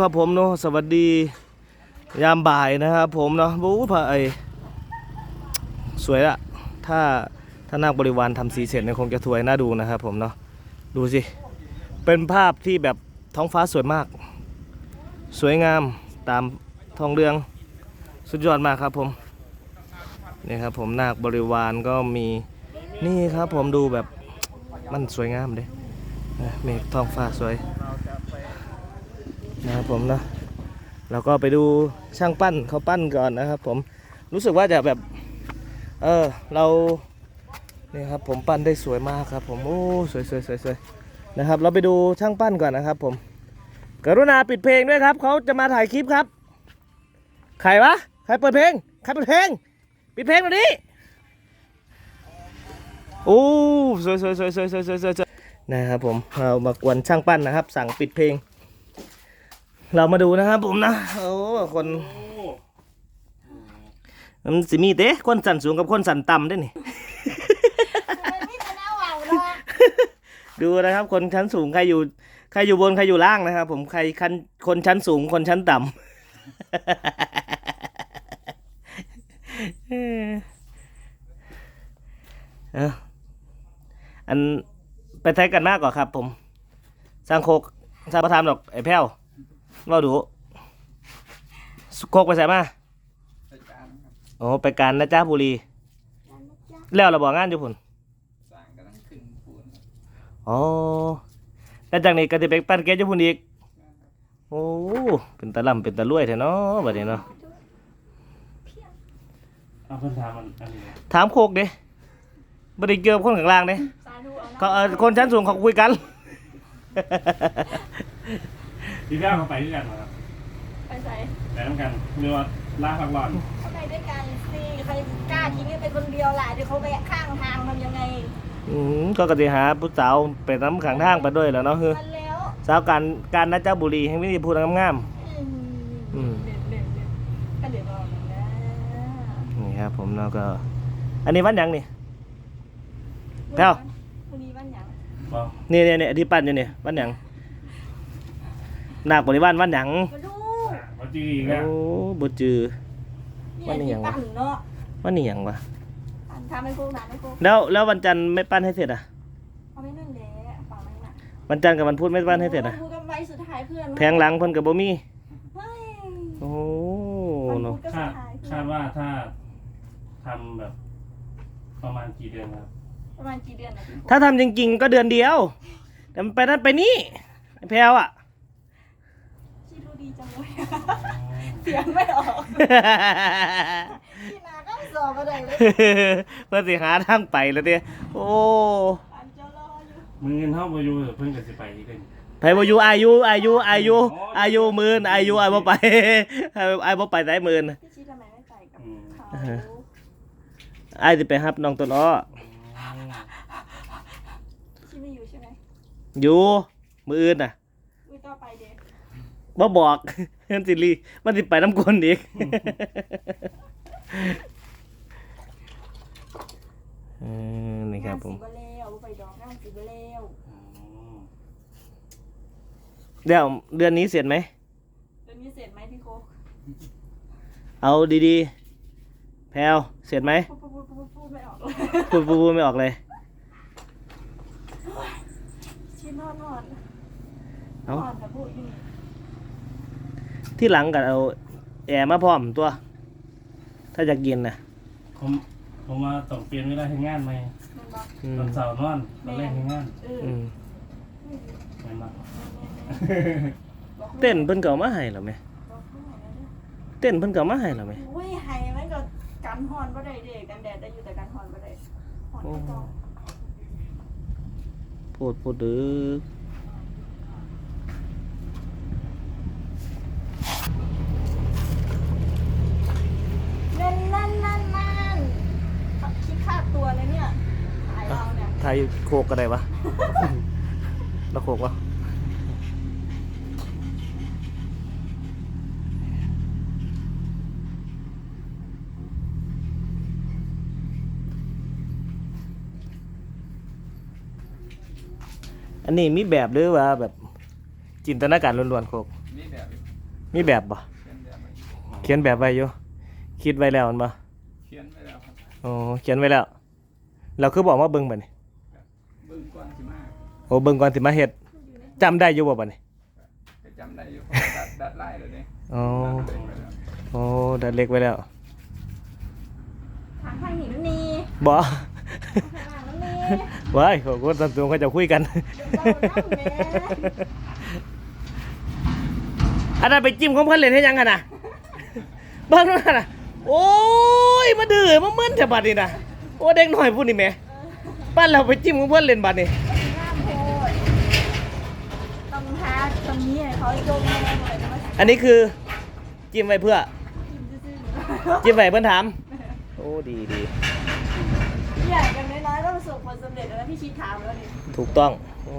ครับผมเนาะสวัสดียามบ่ายนะครับผมเนาะบู๊พระไอสวยละถ้าถ้านาคบริวารทำสีเสร็จเนี่ยคงจะสวยน่าดูนะครับผมเนาะดูสิ เป็นภาพที่แบบท้องฟ้าสวยมาก สวยงามตามทองเรืองสุดยอดมากครับผมนี่ครับผมนาคบริวารก็มีนี่ครับผมดูแบบมันสวยงามเด้เมฆท้องฟ้าสวย ผมเนาะแล้วก็ไปดูช่างปั้นเขาปั้นก่อนนะครับ ผมรู้สึกว่าจะแบบ เออเรานี่ครับผมปั้นได้สวยมากครับ ผมโอ้สวยสวยสวยสวยนะครับ เราไปดูช่างปั้นก่อนนะครับ ผม กรุณาปิดเพลงด้วยครับเขาจะมาถ่ายคลิปครับใครวะใครเปิดเพลงใครเปิดเพลง ปิดเพลงตอนนี้โอ้สวยสวยสวยสวยสวยสวยนะครับผมเรามากวนช่างปั้นนะครับ สั่งปิดเพลง เรามาดูนะครับผมนะโอ้คนมันสิมีเด้คนสันสูงกับคนสันต่ำได้นี่มันไม่จะน่าหวาวหรอกดูนะครับ คนชั้นสูงใครอยู่ใครอยู่บนใครอยู่ล่างนะครับ ผมใครคันคนชั้นสูงคนชั้นต่ำอันไปไทยกันมากกว่าครับ ผมสร้างโคกสร้างประทามดอกไอ้แพ้ว ว่าดูโคกไปใส่มาโอ้ไปการนะจ้าบุรี แล้วเราบอกงานอยู่พุ่นสั่งกำลังขึ้นปูนอ๋อแล้วจากนี้ก็จะไปปั้นแก๊สญี่ปุ่นอีก โอ้เป็นตะล่ำเป็นตะลุ่ยแท้เนาะบัดนี้เนาะเอาเพิ่นถามมันอันนี้นะถามโคกเด้บ่ได้เกี่ยวกับคนข้างล่างเด้สาธุเอานะเขาเอ่อคนชั้นสูงเขาคุยกัน ดีแล้เขาไปด้วยกันเหรอครับไปใส่ไปน้ำกันเรียกว่าล่าพักร้อนเขาไปด้วยกันสิใครกล้าทิ้งให้ไปคนเดียวล่ะเดี๋ยวเขาไปข้างทางทำยังไงอืมก็กติหาผู้สาวไปน้ำขังทางไปด้วยแหล้วเนาะคือมันแล้วสาวการการนะเจ้าบุรีให้ไม่ได้พูดงามอืมอืมเด็ดเด็ดเด็ดก็เดี๋ยวรอหน่อยนะๆนี่ครับผมเนาะก็ อันนี้วันหยังนี่ แพ้วพรุ่งนี้วันหยังบอกนี่เนี่ยเนี่ยที่ปั้นอยู่เนี่ยวันหยัง นาคบริวารวันหยังมาดูว่าจีอีกแล้วโอ้บ่จือเนี่ยวันนี้หยังวะที่ปั่นเนาะวันนี้หยังวะปั่นทำให้พวกนั้นให้พวกแล้วแล้ววันจันทร์ไม่ปั้นให้เสร็จอะ เอาไว้นั่นแหละฝั่งนั้นน่ะวันจันทร์กับวันพุธไม่ปั้นให้เสร็จอะ พูดกันไว้สุดท้ายเพื่อนแพงหลังเพิ่นกับบ่มีเฮ้ยโอ้วันเนาะพุธก็คาสุดดท้ายเพื่คาอดนว่าถ้าทำแบบ ประมาณกี่เดือนครับประมาณกี่เดือนนะพี่ถ้าทำจริง ๆ ก็เดือนเดียวแต่มันไปนั่นไปนี่ไอ้แพลวอะชีดูดี จังเลยเสียงไม่ออกพี่นาก็สอบอะไรเลยเพื่อสิหาทางไปแล้วเด้โอ้อันจะรออยู่มึงเงินเท่าประยูเพิ่งจะสิไปอีกเลยไผบ่อยู่อายุอายุอายุอายุหมื่นอายุอาบ่ไปอาบ่ไปได้หมื่นพี่ชีทำไมไม่ไปกับเขาอือฮะอายสิไปรับน้องต้นอ้อชีไม่อยู่ใช่ไหมอยู่มื้ออื่นน่ะอุ้ยต่อไปเด็ก บ่บอกมันสิรีมันสิไปน้ำกลนอีกเออนี่ครับผมสีบะเลวไปดอกนั่งสีบะเลวเดี๋ยวเดือนนี้เสร็จไหมเรื่องนี้เสร็จไหมพี่โคกเอาดีๆ แพลวเสร็จไหมพูดพูดพูดพูดพูดไม่ออกเลยพูดพูดพูดไม่ออกเลยชีนอนนอนเอ้านอนกับพูดอยู่นี่ ที่หลังก็เอาแอร์มาพร้อมตัว ถ้าจะกินนะผมผมว่าต้องเปลี่ยนเวลาทำงานไหมมันบอกอืมตอนเสาร์นอนตอนแรกทำงานเอออืมเหมือนมาบอกเต้นเพิ่นก็เอามาให้แล้วไหมบอกเขาหน่อยนะเต้นเพิ่นก็เอามาให้แล้วไหมอุ้ยไห้มันก็กันฮอนบ่ได้เด็กกันแดดได้อยู่แต่กันฮอนบ่ได้ฮอนก็ต้องพูดพูดดื้อ นั่นนั่นนั่นนั่นคิดค่าตัวเลยเนี่ยขายเราเนี่ยไทยโคกก็ได้วะแล้วโคกวะอันนี้มีแบบหรือว่าแบบจินตนาการล้วนๆโคกนี่แบบอยู่มีแบบบ่เขียนแบบไว้เขียนแบบไว้อยู่คิดไว้แล้วมันบ่เขียนไว้แล้วครับอ๋อเขียนไว้แล้ว เราคือบอกว่าเบิ่งบัดนี้ โอ้เบิ่งก่อนสิมาเฮ็ดจำได้อยู่บ่บัดนี้ก็จำได้อยู่เพราะว่าดัดดัดไล่เลยเนี่ยอ๋อดัดเล็กไว้แล้วโอ้ดัดเล็กไว้แล้วทางข้างหินนี่บ่ทางข้างหลังนี่ว้ายเขาคนสัมตัวเขาจะคุยกันเดี๋ยวเราทำแม่อันนั้นไปจิ้มของเพิ่นเล่นให้ยังกันน่ะเบิ่งนั่นน่ะโอ้ยมาดื้อมามึนแถบัดนี้น่ะโอ้เด็กน้อยพูดนี่แหม่ป้านเราไปจิ้มของเพิ่นเล่นบัดนี้ งามโพดต้องหาตรงนี้ให้เขาจงแม่หน่ อยนะมาอันนี้คือจิ้มไว้เพื่อ จิ้มซื่อๆจิ้มไว้เพิ่นถาม โอ้ดีดีใหญ่กันน้อยๆต้องประสบผลสำเร็จแล้วพี่ชิดถามแล้วนี่ถูกต้อง โอ้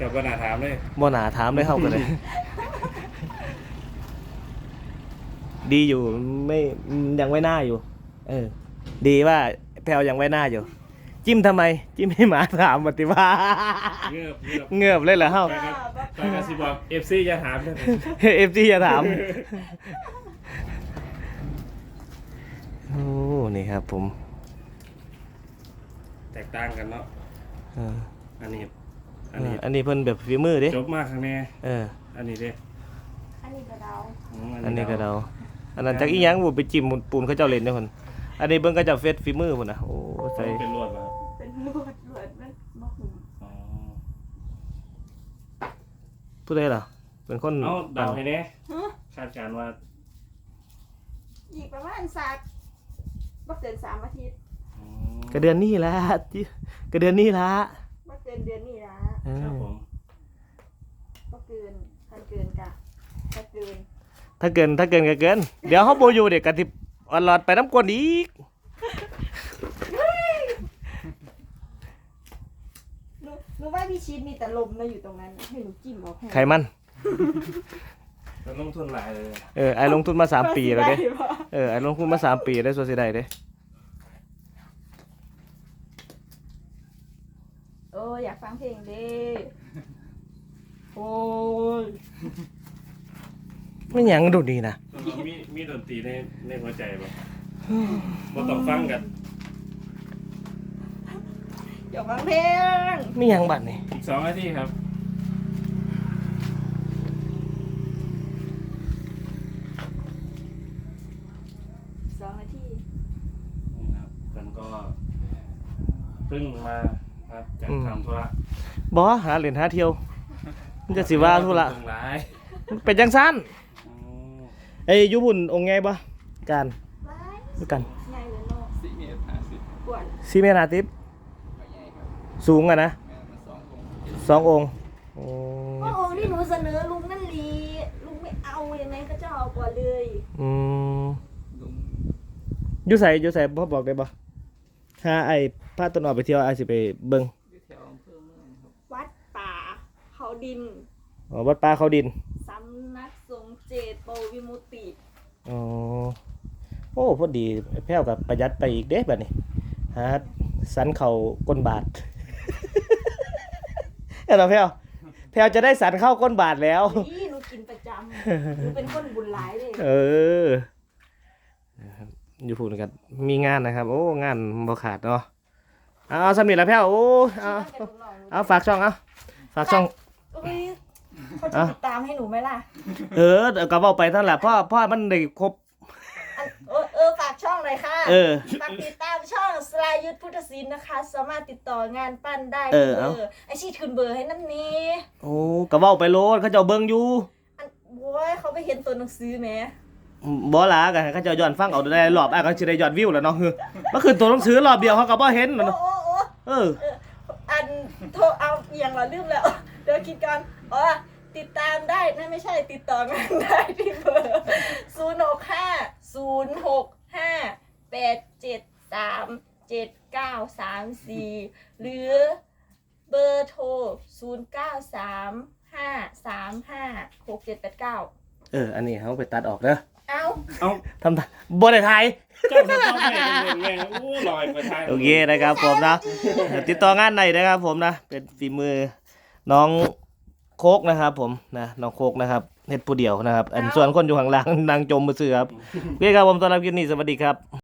กับปัญหาถามเลยบ่หนาถามเลยเข้ากันเลย ดีอยู่ไม่ยังไว้หน้าอยู่ เออ ดีว่าแพลวยังไว้หน้าอยู่ จิ้มทำไม จิ้มให้หมาถามปฏิว่าเงือบเงือบเงือบเลยเหรอเฮ้าไปครับไปกันสิบอกเอฟซีจะถามเลยเอฟซีจะถาม โอ้ นี่ครับผม แตกต่างกันเนาะเอออันนี้ อัอันนนี้นี้ อันนี้เพิ่นแบบฝีมือเด้จบมากครั้งแน่เออ อันนี้เด้อันนี้ก็เดามอันนี้ก็เราอันนั้นจากอีหยังบุไปจิ้มปูนเขาเจ้าเล่นเด้อคนอันนี้เบิ่งเขาเจ้าเฟซฝีมือพุ่นน่ะโอ้ ใส่เป็นลวดมาเป็นลวดลวดมันมะหุ่มอ๋อผู้ใดล่ะ เป็นคนเอาเดาวให้แน่ฮะคาดการณ์ว่าอีกประมาณสักบ่เกินสามอาทิตย์อืมก็เดือนนี้ละจิก็เดือนนี้ละบ่เกินเดือนนี้ละเออครับผมบ่เกินถ้าเกินกะถ้าเกินถ้าเกินถ้าเกินก็เกิน เดี๋ยวเฮาบ่อยู่เด็กกะทิออนลอดไปน้ำกวนอีก หนูหนูว่าพี่ ชิดมีแต่ลมนะอยู่ตรงนั้นให้หนูจิ้มเอาให้ไขมันจะลงทุนหลายเลยเออไอ้ลงทุนมาสามปีแล้วเด้ได้ปะเออไอ้ลงทุนมาสามปีได้ส่วนสิได้เด้เอออยากฟังเพลงเด้โอ้ยไม่หยังดูดีนะแล้วก็มีมีดนตรีในในหัวใจบ่บ่ต้องฟังกัน อยากฟังเพลงไม่หยังบัดนี่อีกสองนาทีครับสองนาทีนี่ครับกันก็เพิ่งมาครับจากทำธุระบ่หาเหรียญหาเที่ยว มันจะสิว่าทุละตรงร้ายเป็นจังซั่นอืมเอ้ยอยู่หุ่นองค์ไงบ่การไว้ด้วยกันใหญ่เลยเนาะสี่เมตรห้าสิบปวดซีเมนาติปก็ใหญ่ครับ สูงอะนะแม่มาสององค์สององค์โอ้โอ้โหที่หนูเสนอลุงนั่นลีลุงไม่เอายังไงก็จะเอากว่าเลยอืมลุงอยู่ใส่อยู่ใส่พ่อบอกได้บ่ถ้าไอ้พาต้นออกไปเที่ยวไอ้สิไปเบิ่งอยู่แถวอำเภอเมืองครับวัดป่าเขาดินอ๋อวัดป่าเขาดินสำนักสงฆ์เจตโปวิมุตติอ๋อโอ้พอดีแพ้วกับประหยัดไปอีกเด้บัดนี้หาสันเข่าก้นบาท เอ้าแพ้วแพ้วจะได้สันเข้าก้นบาทแล้ว นี่หนูกินประจำหนูเป็นคนบุญหลายเลยเออนะครับอยู่พูดกันมีงานนะครับ โอ้ งานบ่ขาดเนาะเอาเอาสำนีแล้วแพ้วโอ้เอาชิมให้หนูหน่อยเอาฝากช่องเอาฝากช่องเอ้ยเขาจะติดตามให้หนูไหมล่ะ เออเดี๋ยวก็บอกไปทั้งแหละพ่อพ่อมันได้ครบ อันเออเออฝาก ช่องเลยค่ะเออฝากติดตามช่องสลายุทธพุทธศิลป์นะคะ สามารถติดต่องานปั้นได้เอที่อเบเอาอร์ไอชีดคืนเบอร์ให้นั่นนี้โอ้ก็เว้าไปโลดเขาเจ้าเบิ่งอยู่อันโว้ยเขาไปเห็นตัวหนังสือแหมบ่ล่ะกันเขาเจ้าย้อนฟังเอาได้รอบอะก็สิได้ยอดวิวแล้วเนาะคือเมื่อคืนตัวหนังสือรอบเดียวเขาก็บ่เห็นแล้วโอ้เนาะโอ้โอ้เออ เอออันโทรเอาเอียงเหรอลืมแล้ว เดี๋ยวคิดก่อนอ๋อติดตามได้นั่นไม่ใช่ติดต่องานได้ที่เบอร์ศูนย์หกห้าศูนย์หก ห้าแปดเจ็ดสามเจ็ดเก้าสามสี่หรือเบอร์โทรศูนย์เก้าสามห้าสามห้าหกเจ็ดแปดเก้าเออ อันนี้เขาไปตัดออกเด้อเอาเอาทำทาบ่ได้ถ่ายเจ้าจะต้องให้เป็นแม่โอ้ลอยไปทางโอเคนะครับผมนะ ติดต่องานไหนนะครับผมนะ เป็นฝีมือน้องโคกนะครับผมนะน้องโคกนะครับ เฮ็ดผู้เดียวนะครับ อันส่วนคนอยู่ข้างล่างนางจมมือเสือครับโอเคครับผมสำหรับคลิปนี้สวัสดีครับ